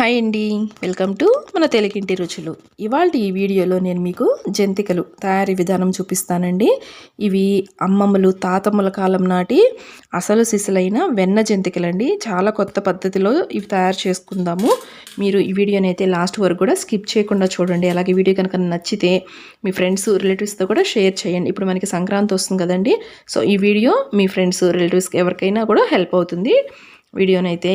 Hi అండి. Welcome to మన తెలుగింటి రుచులు. ఇవాళ ఈ వీడియోలో నేను మీకు జంతికలు తయారీ విధానం చూపిస్తానండి. ఇవి అమ్మమ్మలు తాతమ్మల కాలం నాటి అసలు సిసలైన వెన్న జంతికలండి. చాలా కొత్త పద్ధతిలో ఇవి తయారు చేసుకుందాము. మీరు ఈ వీడియోని అయితే లాస్ట్ వరకు కూడా స్కిప్ చేయకుండా చూడండి. అలాగే వీడియో కనుక నచ్చితే మీ ఫ్రెండ్స్ రిలేటివ్స్తో కూడా షేర్ చేయండి. ఇప్పుడు మనకి సంక్రాంతి వస్తుంది కదండి. సో ఈ వీడియో మీ ఫ్రెండ్స్ రిలేటివ్స్కి ఎవరికైనా కూడా హెల్ప్ అవుతుంది. వీడియోనైతే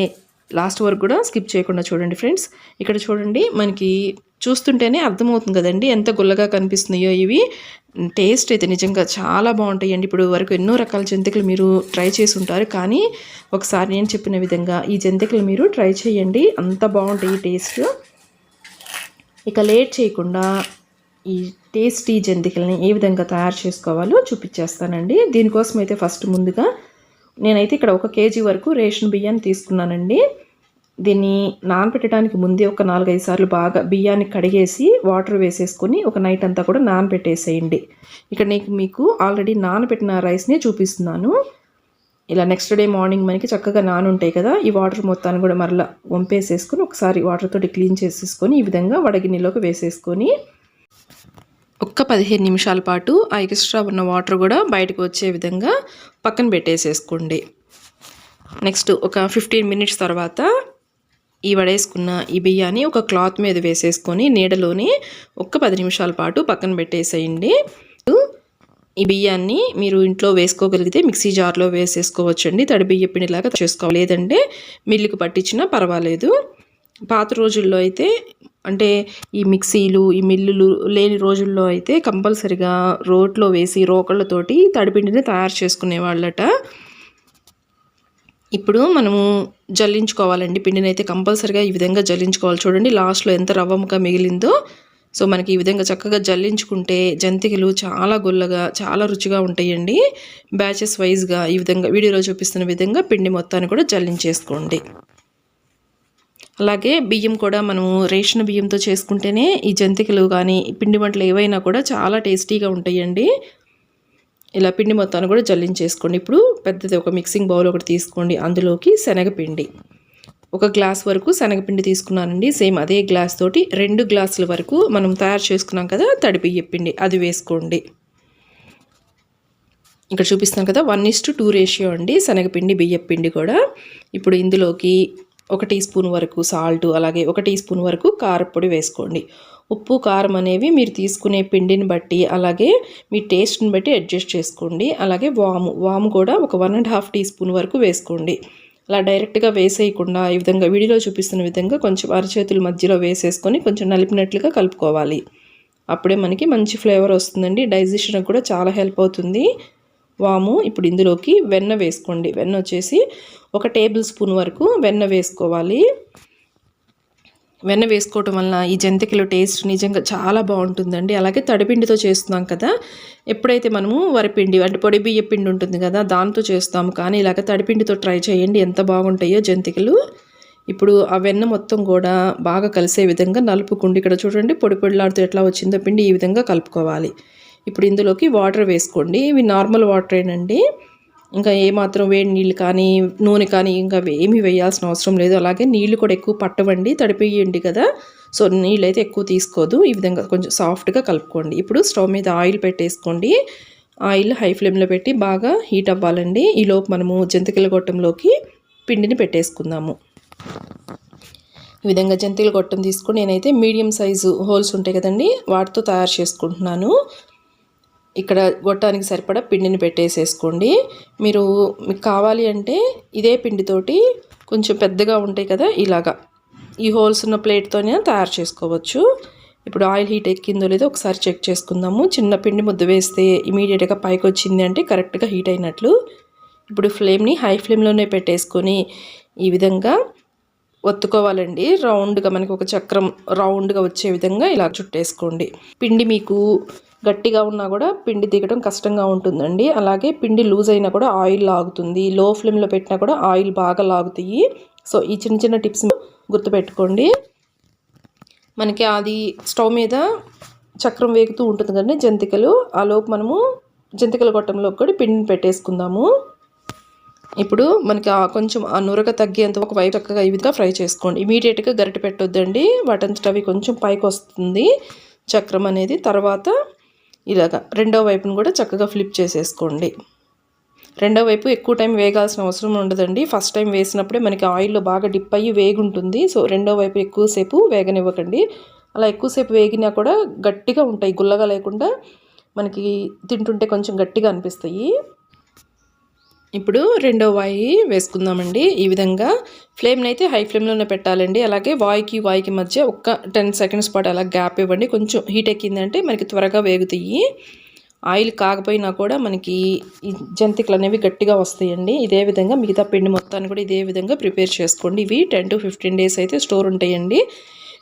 లాస్ట్ వరకు కూడా స్కిప్ చేయకుండా చూడండి ఫ్రెండ్స్. ఇక్కడ చూడండి మనకి చూస్తుంటేనే అర్థమవుతుంది కదండి ఎంత గుల్లగా కనిపిస్తున్నాయో ఇవి. టేస్ట్ అయితే నిజంగా చాలా బాగుంటాయండి. ఇప్పుడు వరకు ఎన్నో రకాల జంతికలు మీరు ట్రై చేసి ఉంటారు. కానీ ఒకసారి నేను చెప్పిన విధంగా ఈ జంతికలు మీరు ట్రై చేయండి. అంత బాగుంటాయి టేస్ట్. ఇక లేట్ చేయకుండా ఈ టేస్టీ జంతికల్ని ఏ విధంగా తయారు చేసుకోవాలో చూపించేస్తానండి. దీనికోసం అయితే ఫస్ట్ ముందుగా నేనైతే ఇక్కడ ఒక కేజీ వరకు రేషన్ బియ్యాన్ని తీసుకున్నానండి. దీన్ని నానబెట్టడానికి ముందే ఒక నాలుగైదు సార్లు బాగా బియ్యాన్ని కడిగేసి వాటర్ వేసేసుకొని ఒక నైట్ అంతా కూడా నానబెట్టేసేయండి ఇక్కడ నీకు మీకు ఆల్రెడీ నానబెట్టిన రైస్నే చూపిస్తున్నాను. ఇలా నెక్స్ట్ డే మార్నింగ్ మనకి చక్కగా నానుంటాయి కదా ఈ వాటర్ మొత్తాన్ని కూడా మరలా వంపేసేసుకొని ఒకసారి వాటర్ తోటి క్లీన్ చేసేసుకొని ఈ విధంగా వడగిన్నెలోకి వేసేసుకొని ఒక్క పదిహేను నిమిషాల పాటు ఆ ఎక్స్ట్రా ఉన్న వాటర్ కూడా బయటకు వచ్చే విధంగా పక్కన పెట్టేసేసుకోండి. నెక్స్ట్ ఒక ఫిఫ్టీన్ మినిట్స్ తర్వాత ఈ వడేసుకున్న ఈ బియ్యాన్ని ఒక క్లాత్ మీద వేసేసుకొని నీడలోని ఒక్క పది నిమిషాల పాటు పక్కన పెట్టేసేయండి. ఈ బియ్యాన్ని మీరు ఇంట్లో వేసుకోగలిగితే మిక్సీ జార్లో వేసేసుకోవచ్చండి. తడి బియ్య పిండిలాగా చేసుకోవాలి. లేదంటే మిల్లుకు పట్టించినా పర్వాలేదు. పాత రోజుల్లో అయితే అంటే ఈ మిక్సీలు ఈ మిల్లులు లేని రోజుల్లో అయితే కంపల్సరిగా రోట్లో వేసి రోకళ్ళతోటి తడిపిండిని తయారు చేసుకునే వాళ్ళట ఇప్పుడు మనము జల్లించుకోవాలండి. పిండిని అయితే కంపల్సరిగా ఈ విధంగా జల్లించుకోవాలి. చూడండి లాస్ట్లో ఎంత రవ్వముగా మిగిలిందో. సో మనకి ఈ విధంగా చక్కగా జల్లించుకుంటే జంతికలు చాలా గుల్లగా చాలా రుచిగా ఉంటాయండి. బ్యాచెస్ వైజ్గా ఈ విధంగా వీడియోలో చూపిస్తున్న విధంగా పిండి మొత్తాన్ని కూడా జల్లించేసుకోండి. అలాగే బియ్యం కూడా మనము రేషన్ బియ్యంతో చేసుకుంటేనే ఈ జంతికలు కానీ పిండి వంటలు ఏవైనా కూడా చాలా టేస్టీగా ఉంటాయండి. ఇలా పిండి మొత్తాన్ని కూడా జల్లించేసుకోండి. ఇప్పుడు పెద్దది ఒక మిక్సింగ్ బౌల్ ఒకటి తీసుకోండి. అందులోకి శనగపిండి. ఒక గ్లాస్ వరకు శనగపిండి తీసుకున్నానండి. సేమ్ అదే గ్లాస్ తోటి రెండు గ్లాసుల వరకు మనం తయారు చేసుకున్నాం కదా తడి పిండి. అది వేసుకోండి. ఇక్కడ చూపిస్తాం కదా one is to two ratio అండి శనగపిండి బియ్యపిండి కూడా. ఇప్పుడు ఇందులోకి ఒక టీ స్పూన్ వరకు సాల్ట్ అలాగే ఒక టీ స్పూన్ వరకు కారపొడి వేసుకోండి. ఉప్పు కారం అనేవి మీరు తీసుకునే పిండిని బట్టి అలాగే మీ టేస్ట్ని బట్టి అడ్జస్ట్ చేసుకోండి. అలాగే వాము వాము కూడా ఒక one and half teaspoon వరకు వేసుకోండి. అలా డైరెక్ట్గా వేసేయకుండా ఈ విధంగా వీడియోలో చూపిస్తున్న విధంగా కొంచెం అరచేతుల మధ్యలో వేసేసుకొని కొంచెం నలిపినట్లుగా కలుపుకోవాలి. అప్పుడే మనకి మంచి ఫ్లేవర్ వస్తుందండి. డైజెషన్కి కూడా చాలా హెల్ప్ అవుతుంది. వాము. ఇప్పుడు ఇందులోకి వెన్న వేసుకోండి. వెన్న వచ్చేసి ఒక టేబుల్ స్పూన్ వరకు వెన్న వేసుకోవాలి. వెన్న వేసుకోవటం వలన ఈ జంతికల టేస్ట్ నిజంగా చాలా బాగుంటుందండి. అలాగే తడిపిండితో చేస్తున్నాం కదా. ఎప్పుడైతే మనము వరిపిండి అంటే పొడి బియ్య పిండి ఉంటుంది కదా దాంతో చేస్తాము. కానీ ఇలాగ తడిపిండితో ట్రై చేయండి. ఎంత బాగుంటాయో జంతికలు. ఇప్పుడు ఆ వెన్న మొత్తం కూడా బాగా కలిసే విధంగా నలుపుకుండి ఇక్కడ చూడండి పొడి పొడిలాడుతూ ఎట్లా వచ్చిందో పిండి ఈ విధంగా కలుపుకోవాలి. ఇప్పుడు ఇందులోకి వాటర్ వేసుకోండి. ఇవి నార్మల్ వాటరేనండి ఇంకా ఏమాత్రం వేడి నీళ్ళు కానీ నూనె కానీ ఇంకా ఏమీ వేయాల్సిన అవసరం లేదు. అలాగే నీళ్ళు కూడా ఎక్కువ పట్టవండి తడిపేయండి కదా. సో నీళ్ళు అయితే ఎక్కువ తీసుకోదు. ఈ విధంగా కొంచెం సాఫ్ట్గా కలుపుకోండి. ఇప్పుడు స్టవ్ మీద ఆయిల్ పెట్టేసుకోండి. ఆయిల్ హై ఫ్లేమ్లో పెట్టి బాగా హీట్ అవ్వాలండి. ఈలోపు మనము జంతికల గొట్టంలోకి పిండిని పెట్టేసుకుందాము. ఈ విధంగా జంతికల గొట్టం తీసుకుని నేనైతే మీడియం సైజు హోల్స్ ఉంటాయి కదండి వాటితో తయారు చేసుకుంటున్నాను. ఇక్కడ గొట్టానికి సరిపడా పిండిని పెట్టేసేసుకోండి. మీరు మీకు కావాలి అంటే ఇదే పిండితోటి కొంచెం పెద్దగా ఉంటాయి కదా ఇలాగా. ఈ హోల్స్ ఉన్న ప్లేట్తోనే తయారు చేసుకోవచ్చు. ఇప్పుడు ఆయిల్ హీట్ ఎక్కిందో లేదో ఒకసారి చెక్ చేసుకుందాము. చిన్న పిండి ముద్ద వేస్తే ఇమీడియట్గా పైకి వచ్చింది అంటే కరెక్ట్గా హీట్ అయినట్లు. ఇప్పుడు ఫ్లేమ్ని హై ఫ్లేమ్లోనే పెట్టేసుకొని ఈ విధంగా ఒత్తుకోవాలండి. రౌండ్గా మనకి ఒక చక్రం రౌండ్గా వచ్చే విధంగా ఇలా చుట్టేసుకోండి. పిండి మీకు గట్టిగా ఉన్నా కూడా పిండి దిగడం కష్టంగా ఉంటుందండి. అలాగే పిండి లూజ్ అయినా కూడా ఆయిల్ లాగుతుంది. లో ఫ్లేమ్లో పెట్టినా కూడా ఆయిల్ బాగా లాగుతాయి. సో ఈ చిన్న చిన్న టిప్స్ గుర్తుపెట్టుకోండి. మనకి అది స్టవ్ మీద చక్రం వేగుతూ ఉంటుంది కానీ జంతికలు. ఆ లోపు మనము జంతికల గొట్టంలో కూడా పిండిని పెట్టేసుకుందాము. ఇప్పుడు మనకి ఆ కొంచెం ఆ నురగ తగ్గేంత ఒక వైపు చక్కగా ఈ విధంగా ఫ్రై చేసుకోండి. ఇమీడియట్గా గరిటె పెట్టొద్దండి. వాటంతట అవి కొంచెం పైకి వస్తుంది చక్రం అనేది తర్వాత ఇలాగా రెండో వైపును కూడా చక్కగా ఫ్లిప్ చేసేసుకోండి. రెండో వైపు ఎక్కువ టైం వేగాల్సిన అవసరం ఉండదండి. ఫస్ట్ టైం వేసినప్పుడే మనకి ఆయిల్లో బాగా డిప్ అయ్యి వేగుంటుంది. సో రెండో వైపు ఎక్కువసేపు వేగనివ్వకండి. అలా ఎక్కువసేపు వేగినా కూడా గట్టిగా ఉంటాయి. గుల్లగా లేకుండా మనకి తింటుంటే కొంచెం గట్టిగా అనిపిస్తాయి. ఇప్పుడు రెండో వాయి వేసుకుందామండి. ఈ విధంగా ఫ్లేమ్ని అయితే హై ఫ్లేమ్లోనే పెట్టాలండి. అలాగే వాయికి వాయికి మధ్య ఒక్క టెన్ సెకండ్స్ పాటు అలా గ్యాప్ ఇవ్వండి. కొంచెం హీట్ ఎక్కిందంటే మనకి త్వరగా వేగుతాయి. ఆయిల్ కాకపోయినా కూడా మనకి ఈ జంతికలు అనేవి గట్టిగా వస్తాయండి. ఇదే విధంగా మిగతా పిండి మొత్తాన్ని కూడా ఇదే విధంగా ప్రిపేర్ చేసుకోండి. ఇవి టెన్ టు ఫిఫ్టీన్ డేస్ అయితే స్టోర్ ఉంటాయండి.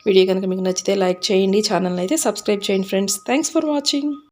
వీడియో కనుక మీకు నచ్చితే లైక్ చేయండి. ఛానల్ని అయితే సబ్స్క్రైబ్ చేయండి ఫ్రెండ్స్. Thanks for watching.